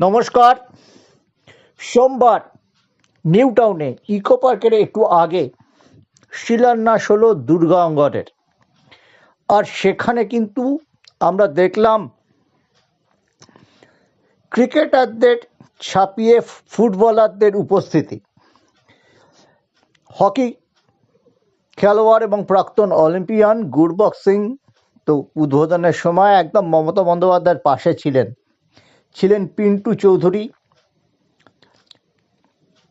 নমস্কার। সোমবার নিউ টাউনে ইকো পার্কের একটু আগে শিলান্যাস হলো দুর্গা অঙ্গনের আর সেখানে কিন্তু আমরা দেখলাম ক্রিকেটারদের ছাপিয়ে ফুটবলারদের উপস্থিতি। হকি খেলোয়াড় এবং প্রাক্তন অলিম্পিয়ান গুরবক সিং তো উদ্বোধনের সময় একদম মমতা বন্দ্যোপাধ্যায়ের পাশে ছিলেন। ছিলেন পিন্টু চৌধুরী,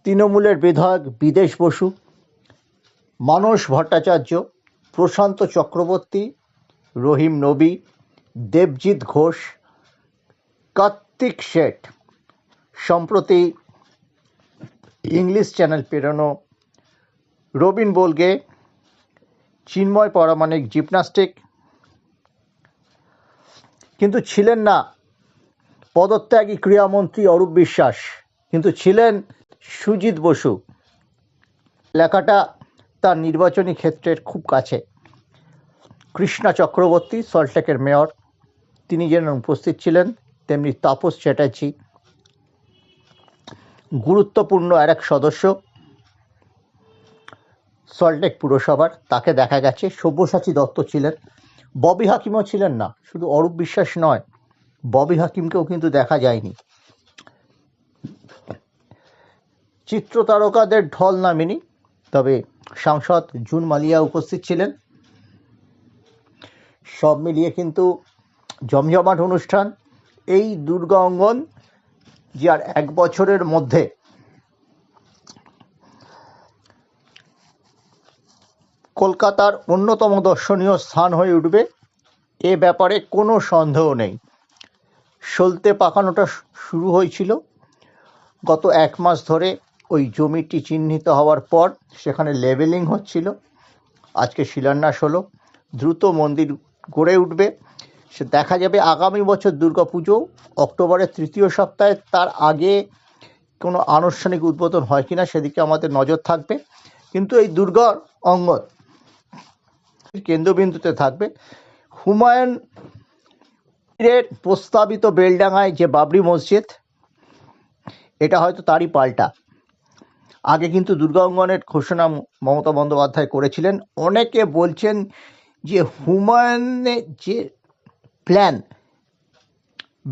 তৃণমূলের বিধায়ক বিদেশ বসু, মানস ভট্টাচার্য, প্রশান্ত চক্রবর্তী, রহিম নবী, দেবজিৎ ঘোষ, কার্তিক শেঠ। সম্প্রতি ইংলিশ চ্যানেল পেরোনো রবিন বোলগে, চিন্ময় পরামানিক জিমনাস্টিক। কিন্তু ছিলেন না পদত্যাগী ক্রীড়ামন্ত্রী অরূপ বিশ্বাস, কিন্তু ছিলেন সুজিত বসু। লেখাটা তার নির্বাচনী ক্ষেত্রের খুব কাছে। কৃষ্ণা চক্রবর্তী সল্টলেকের মেয়র, তিনি যেন উপস্থিত ছিলেন, তেমনি তাপস চ্যাটার্জি। গুরুত্বপূর্ণ আর এক সদস্য সল্টলেক পুরসভার, তাকে দেখা গেছে। সব্যসাচী দত্ত ছিলেন। ববি হাকিমও ছিলেন না, শুধু অরূপ বিশ্বাস নয় ববি হাকিমকেও কিন্তু দেখা যায়নি। চিত্র তারকাদের ঢল নামেনি, তবে সাংসদ জুন মালিয়া উপস্থিত ছিলেন। সব মিলিয়ে কিন্তু জমজমাট অনুষ্ঠান, এই দুর্গা অঙ্গন যে আর এক বছরের মধ্যে। কলকাতার অন্যতম দর্শনীয় স্থান হয়ে উঠবে, এ ব্যাপারে কোনো সন্দেহ নেই। সলতে পাকানোটা শুরু হয়েছিল। গত এক মাস ধরে ওই জমিটি চিহ্নিত হওয়ার পর সেখানে লেভেলিং হচ্ছিল। আজকে শিলান্যাস হলো। দ্রুত মন্দির গড়ে উঠবে। সে দেখা যাবে আগামী বছর দুর্গাপুজো। অক্টোবরের তৃতীয় সপ্তাহে তার আগে কোনো আনুষ্ঠানিক উদ্বোধন হয় কি না সেদিকে আমাদের নজর থাকবে। কিন্তু এই দুর্গা অঙ্গন কেন্দ্রবিন্দুতে থাকবে। হুমায়ুন এর প্রস্তাবিত বেলডাঙায় যে বাবরি মসজিদ, এটা হয়তো তারই পাল্টা। আগে কিন্তু দুর্গা অঙ্গনের ঘোষণা মমতা বন্দ্যোপাধ্যায় করেছিলেন। অনেকে বলছেন যে হুমায়ুনের যে প্ল্যান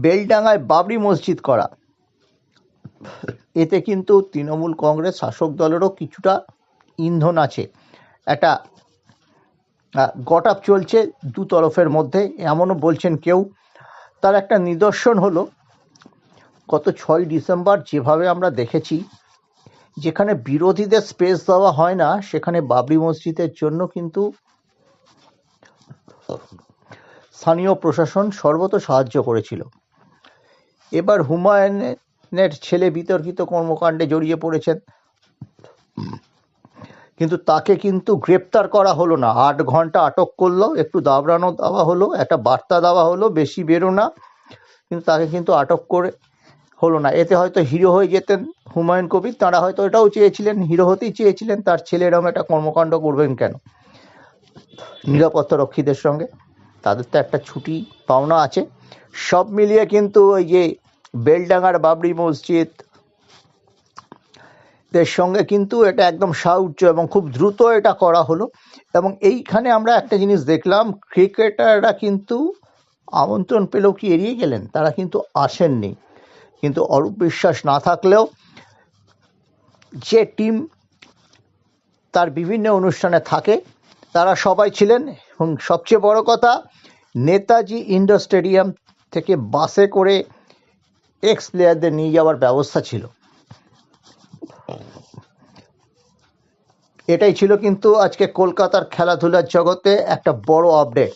বেলডাঙায় বাবরি মসজিদ করা, এতে কিন্তু তৃণমূল কংগ্রেস শাসক দলেরও কিছুটা ইন্ধন আছে। একটা গটাপ চলছে দু তরফের মধ্যে। এমনও বলছেন কেউ তার একটা নিদর্শন হলো, গত ছয় ডিসেম্বর যেভাবে আমরা দেখেছি, যেখানে বিরোধীদের স্পেস দেওয়া হয় না, সেখানে বাবরি মসজিদের জন্য কিন্তু স্থানীয় প্রশাসন সর্বত সাহায্য করেছিল। এবার হুমায়ুনের ছেলে বিতর্কিত কর্মকাণ্ডে জড়িয়ে পড়েছেন। কিন্তু তাকে কিন্তু গ্রেপ্তার করা হলো না। আট ঘণ্টা আটক করল, একটু দাবড়ানো দেওয়া হলো, একটা বার্তা দেওয়া হলো, বেশি বেরো না। কিন্তু তাকে কিন্তু আটক করে হলো না। এতে হয়তো হিরো হয়ে যেতেন হুমায়ুন কবির। তারা হয়তো এটাও চেয়েছিলেন, হিরো হতেই চেয়েছিলেন, তার ছেলে এরকম একটা কর্মকাণ্ড করবেন কেন? নিরাপত্তা রক্ষীদের সঙ্গে। তাদের তো একটা ছুটি পাওনা আছে। সব মিলিয়ে কিন্তু ওই যে বেলডাঙ্গার বাবরি মসজিদ দের সঙ্গে কিন্তু এটা একদম সাউচ্চ এবং খুব দ্রুত এটা করা হলো। এবং এইখানে আমরা একটা জিনিস দেখলাম, ক্রিকেটাররা কিন্তু আমন্ত্রণ পেলেও কি এড়িয়ে গেলেন? তারা কিন্তু আসেননি। কিন্তু অরূপ বিশ্বাস না থাকলেও যে টিম তার বিভিন্ন অনুষ্ঠানে থাকে, তারা সবাই ছিলেন। এবং সবচেয়ে বড় কথা, নেতাজি ইন্ডোর স্টেডিয়াম থেকে বাসে করে এক্স প্লেয়ারদের নিয়ে যাওয়ার ব্যবস্থা ছিল। এটাই ছিল কিন্তু আজকে কলকাতার খেলাধুলার জগতে একটা বড় আপডেট